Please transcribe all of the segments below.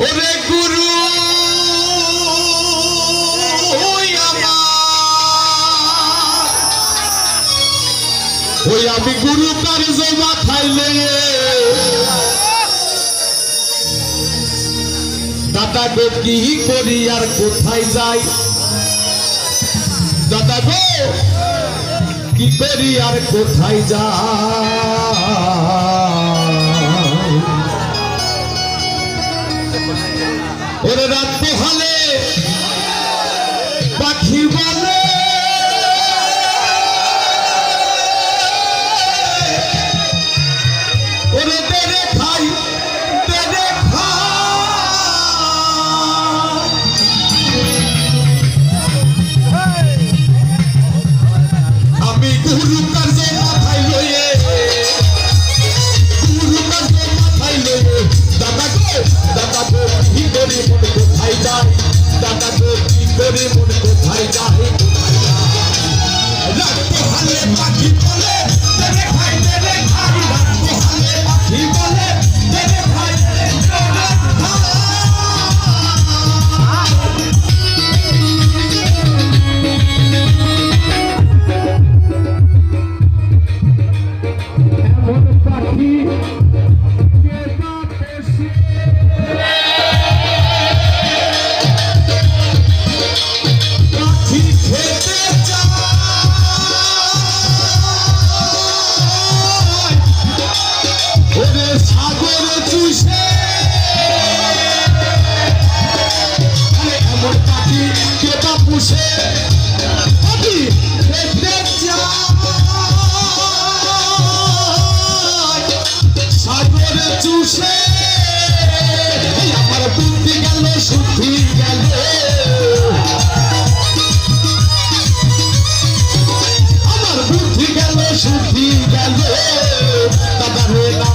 ওরে ওই আমি গুরু কার্য মাথায় লেগে দাদা গো, কি করি আর কোথায় যাই? দাদা গো, কি করি আর কোথায় যাই? Like the honey, like the honey, like the honey.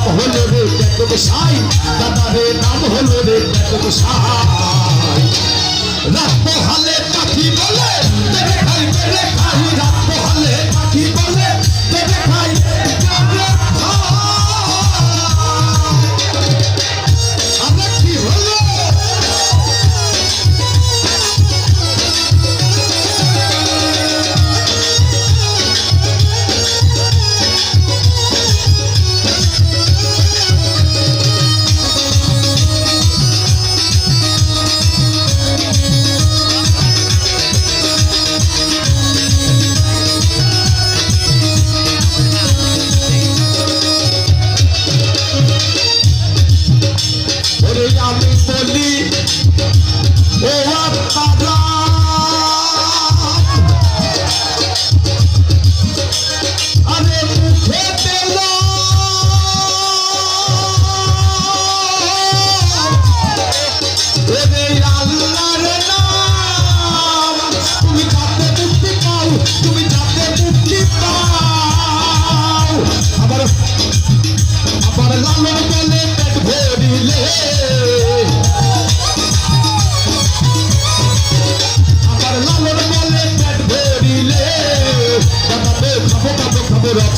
হলো রে ব্যাপক সাই দাদা রে নাম হলো রে ব্যাপক সাই। রাত হালে কাঠি বলে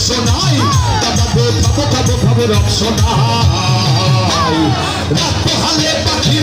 রসনাই খাব খাব খাব রসনাই রাত হালে পাখি